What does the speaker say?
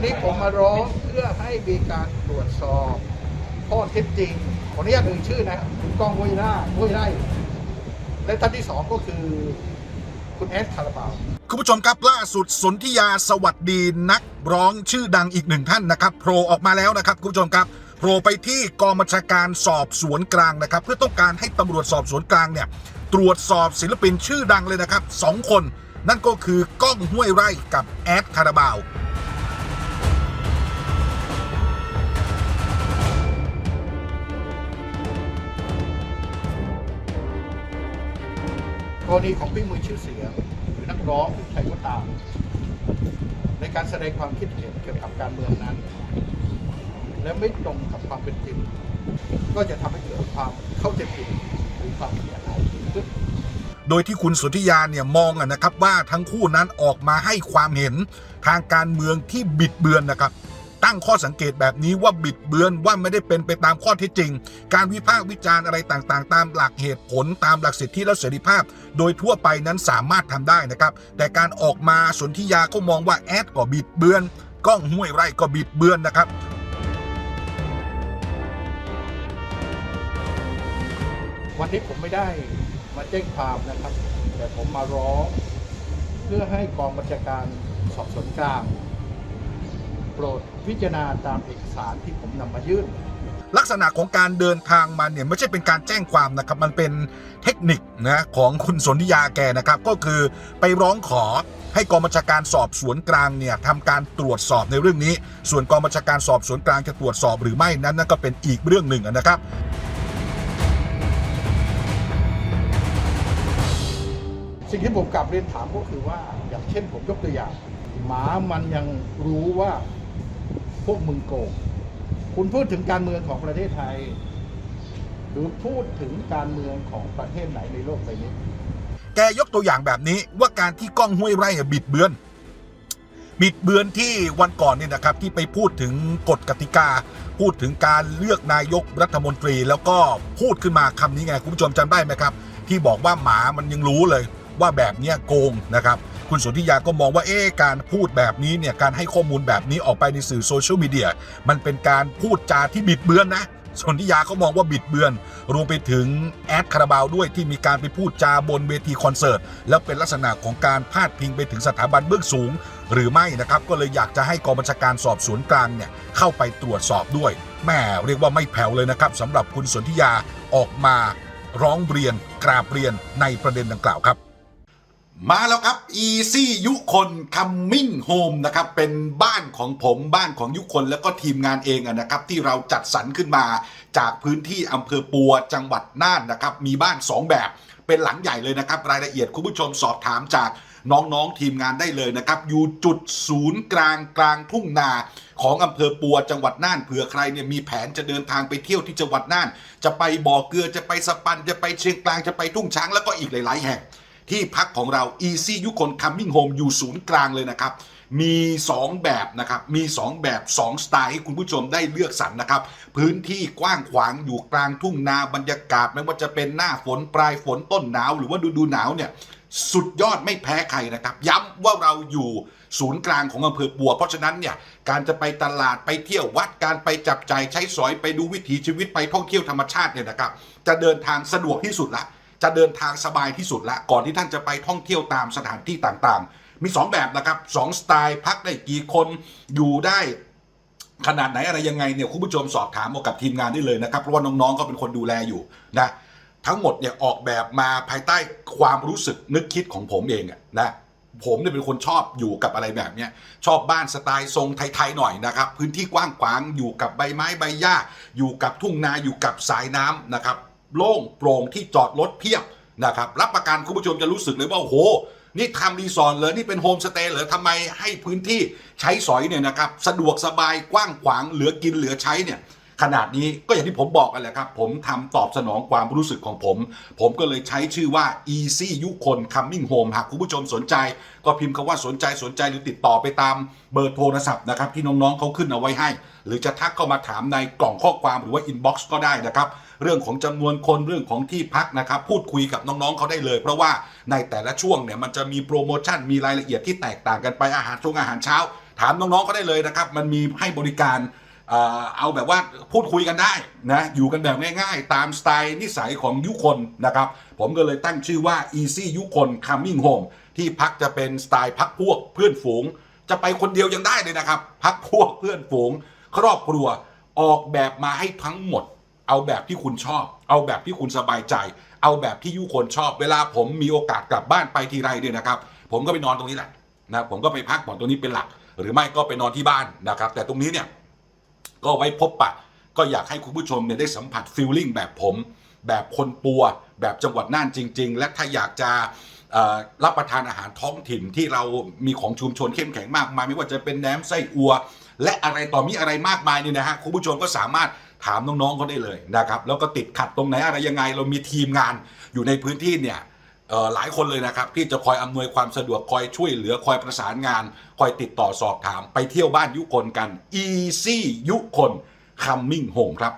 วันนี้ผมมาร้องเพื่อให้มีการตรวจสอบข้อเท็จจริงขออนุญาตเอ่ยชื่อนะคุณก้องห้วยไร่ห้วยไร่และท่านที่สองก็คือคุณแอดคาราบาวคุณผู้ชมครับล่าสุดสนธิยาสวัสดีนักร้องชื่อดังอีกหนึ่งท่านนะครับโผล่ออกมาแล้วนะครับคุณผู้ชมครับโผล่ไปที่กองบัญชาการสอบสวนกลางนะครับ เพื่อต้องการให้ตำรวจสอบสวนกลางเนี่ยตรวจสอบศิลปินชื่อดังเลยนะครับสองคน นั่นก็คือก้องห้วยไร่กับแอดคาราบาว รณีของพี่มือชื่อเสียงหรือนักร้องหรือใครก็ตาม ในการแสดงความคิดเห็นเกี่ยวกับการเมืองนั้น และไม่ตรงกับความเป็นจริง ก็จะทำให้เกิดความเข้าใจผิดหรือความเสียหายขึ้นโดยที่คุณสุทธิยาเนี่ยมองอะนะครับว่าทั้งคู่นั้นออกมาให้ความเห็นทางการเมืองที่บิดเบือนนะครับ ตั้งข้อสังเกตแบบนี้ว่าบิดเบือนว่าไม่ได้เป็นไปตามข้อเท็จจริง การวิพากษ์วิจารณ์อะไรต่างๆ ตามหลักเหตุผลตามหลักสิทธิและเสรีภาพ โดยทั่วไปนั้นสามารถทำได้นะครับแต่การออกมาสนธิยาก็มองว่าแอดก็บิดเบือนก้องห้วยไร่ก็บิดเบือนนะครับวันนี้ผมไม่ได้มาแจ้งความนะครับ แต่ผมมาร้อง เพื่อให้กองบัญชาการสอบสวนกลาง โปรดพิจารณาตามเอกสารที่ผมนำมายื่น ลักษณะของการเดินทางมาเนี่ยไม่ใช่เป็นการแจ้งความนะครับ มันเป็นเทคนิคนะของคุณสนธิยาแกนะครับ ก็คือไปร้องขอให้กองบัญชาการสอบสวนกลางเนี่ยทำการตรวจสอบในเรื่องนี้ ส่วนกองบัญชาการสอบสวนกลางจะตรวจสอบหรือไม่นั้นนั่นก็เป็นอีกเรื่องหนึ่งนะครับสิ่งที่ผมกลับเรียนถามก็คือว่าอย่างเช่นผมยกตัวอย่าง หมามันยังรู้ว่า พวกมึงโกงคุณพูดถึงการเมืองของประเทศไทย หรือพูดถึงการเมืองของประเทศไหนในโลกใบนี้ แกยกตัวอย่างแบบนี้ว่าการที่ก้องห้วยไร่บิดเบือน บิดเบือนที่วันก่อนเนี่ยนะครับ ที่ไปพูดถึงกฎกติกา พูดถึงการเลือกนายกรัฐมนตรีแล้วก็พูดขึ้นมาคำนี้ไง คุณผู้ชมจำได้ไหมครับ ที่บอกว่าหมามันยังรู้เลยว่าแบบเนี้ยโกงนะครับ คุณสนธิยาก็มองว่าเอ๊การพูดแบบนี้เนี่ยการให้ข้อมูลแบบนี้ออกไปในสื่อโซเชียลมีเดียมันเป็นการพูดจาที่บิดเบือนนะสนธิยาเขามองว่าบิดเบือน รวมไปถึงแอดคาราบาวด้วยที่มีการไปพูดจาบนเวทีคอนเสิร์ต แล้วเป็นลักษณะของการพาดพิงไปถึงสถาบันเบื้องสูง หรือไม่นะครับ ก็เลยอยากจะให้กองบัญชาการสอบสวนกลางเนี่ยเข้าไปตรวจสอบด้วยแม่เรียกว่าไม่แผ่วเลยนะครับสำหรับคุณสนธิยาออกมาร้องเรียนกราบเรียนในประเด็นดังกล่าวครับ มาแล้วครับ Easy ยุคน Coming Home นะครับ เป็นบ้านของผมบ้านของยุคนแล้วก็ทีมงานเองนะครับ ที่เราจัดสรรขึ้นมาจากพื้นที่อำเภอปัวจังหวัดน่านนะครับ มีบ้าน 2 แบบเป็นหลังใหญ่เลยนะครับ รายละเอียดคุณผู้ชมสอบถามจากน้องๆทีมงานได้เลยนะครับ อยู่จุดศูนย์กลางกลางทุ่งนาของอำเภอปัวจังหวัดน่านเผื่อใครเนี่ยมีแผนจะเดินทางไปเที่ยวที่จังหวัดน่าน จะไปบ่อเกลือจะไปสปันจะไปเชียงกลางจะไปทุ่งช้างแล้วก็อีกหลาย ๆ แห่ง ที่พักของเรา Easy ยุคน Coming Home อยู่ศูนย์กลางเลยนะครับ มี 2 แบบนะครับ มี 2 แบบ 2 สไตล์ให้คุณผู้ชมได้เลือกสรรนะครับ พื้นที่กว้างขวางอยู่กลางทุ่งนาบรรยากาศไม่ว่าจะเป็นหน้าฝนปลายฝนต้นหนาว หรือว่าฤดูหนาวเนี่ยสุดยอดไม่แพ้ใครนะครับ ย้ำว่าเราอยู่ศูนย์กลางของอำเภอปัว เพราะฉะนั้นเนี่ยการจะไปตลาดไปเที่ยววัดการไปจับใจ่ายใช้สอยไปดูวิถีชีวิตไปท่องเที่ยวธรรมชาติเนี่ยนะครับ จะเดินทางสะดวกที่สุดละ จะเดินทางสบายที่สุดละก่อนที่ท่านจะไปท่องเที่ยวตามสถานที่ต่างๆ มี 2 แบบนะครับสองสไตล์พักได้กี่คนอยู่ได้ขนาดไหนอะไรยังไงเนี่ยคุณผู้ชมสอบถามเอากับทีมงานได้เลยนะครับเพราะว่าน้องๆก็เป็นคนดูแลอยู่นะทั้งหมดเนี่ยออกแบบมาภายใต้ความรู้สึกนึกคิดของผมเองนะผมเนี่ยเป็นคนชอบอยู่กับอะไรแบบเนี้ยชอบบ้านสไตล์ทรงไทยๆหน่อยนะครับ พื้นที่กว้างขวางอยู่กับใบไม้ใบหญ้า อยู่กับทุ่งนาอยู่กับสายน้ำนะครับ โล่งโปร่งที่จอดรถเพียบนะครับรับประกันคุณผู้ชมจะรู้สึกเลยว่าโอ้โห นี่ทำรีสอร์ทเลยนี่เป็นโฮมสเตย์เหรอทำไมให้พื้นที่ใช้สอยเนี่ยนะครับสะดวกสบายกว้างขวางเหลือกินเหลือใช้เนี่ย ขนาดนี้ก็อย่างที่ผมบอกกันแหละครับ ผมทำตอบสนองความรู้สึกของผม ผมก็เลยใช้ชื่อว่า Easy ยุคน Coming Home หากคุณผู้ชมสนใจ ก็พิมพ์คำว่าสนใจสนใจหรือติดต่อไปตามเบอร์โทรศัพท์นะครับ ที่น้องๆเขาขึ้นเอาไว้ให้ หรือจะทักเข้ามาถามในกล่องข้อความหรือว่า inbox ก็ได้นะครับ เรื่องของจำนวนคนเรื่องของที่พักนะครับ พูดคุยกับน้องๆเขาได้เลย เพราะว่าในแต่ละช่วงเนี่ยมันจะมีโปรโมชั่นมีรายละเอียดที่แตกต่างกันไปอาหารช่วงอาหารเช้า ถามน้องๆก็ได้เลยนะครับ มันมีให้บริการ เอาแบบว่าพูดคุยกันได้นะอยู่กันแบบง่ายๆ ตามสไตล์นิสัยของยุคนนะครับ ผมก็เลยตั้งชื่อว่า Easy ยุคน Coming Home ที่พักจะเป็นสไตล์พักพวกเพื่อนฝูง จะไปคนเดียวยังได้เลยนะครับ พักพวกเพื่อนฝูง ครอบครัวออกแบบมาให้ทั้งหมด เอาแบบที่คุณชอบ เอาแบบที่คุณสบายใจ เอาแบบที่ยุคนชอบ เวลาผมมีโอกาสกลับบ้านไปทีไรเนี่ยนะครับ ผมก็ไปนอนตรงนี้แหละนะผมก็ไปพักผ่อนตรงนี้เป็นหลัก หรือไม่ก็ไปนอนที่บ้านนะครับ แต่ตรงนี้เนี่ย ก็ไว้พบปะ ก็อยากให้คุณผู้ชมเนี่ยได้สัมผัสฟีลลิ่งแบบผม แบบคนปัว แบบจังหวัดน่านจริง ๆ และถ้าอยากจะรับประทานอาหารท้องถิ่นที่เรามีของชุมชนเข้มแข็งมากมาย ไม่ว่าจะเป็นแหนมไส้อัว และอะไรต่อมีอะไรมากมายเนี่ยนะฮะคุณผู้ชมก็สามารถถามน้องๆเขาได้เลยนะครับแล้วก็ติดขัดตรงไหนอะไรยังไงเรามีทีมงานอยู่ในพื้นที่เนี่ย หลายคนเลยนะครับ ที่จะคอยอำนวยความสะดวกคอยช่วยเหลือคอยประสานงาน คอยติดต่อสอบถาม ไปเที่ยวบ้านยุคนกัน Easy ยุคน Coming Home ครับ